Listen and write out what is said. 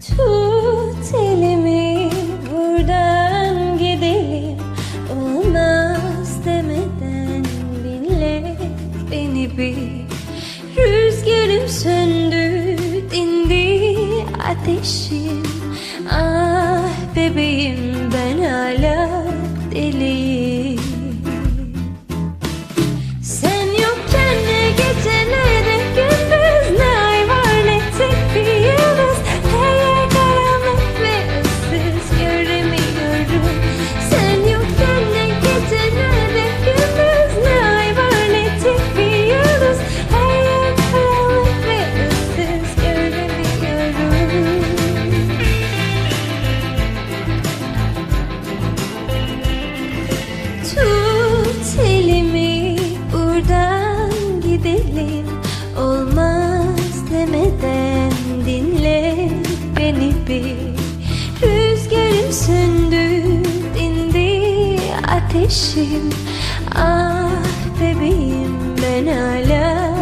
Tut elimi buradan gidelim. Olmaz demeden bile beni bir. Rüzgarım söndü dindi ateşim ateşim. Ah bebeğim ben hala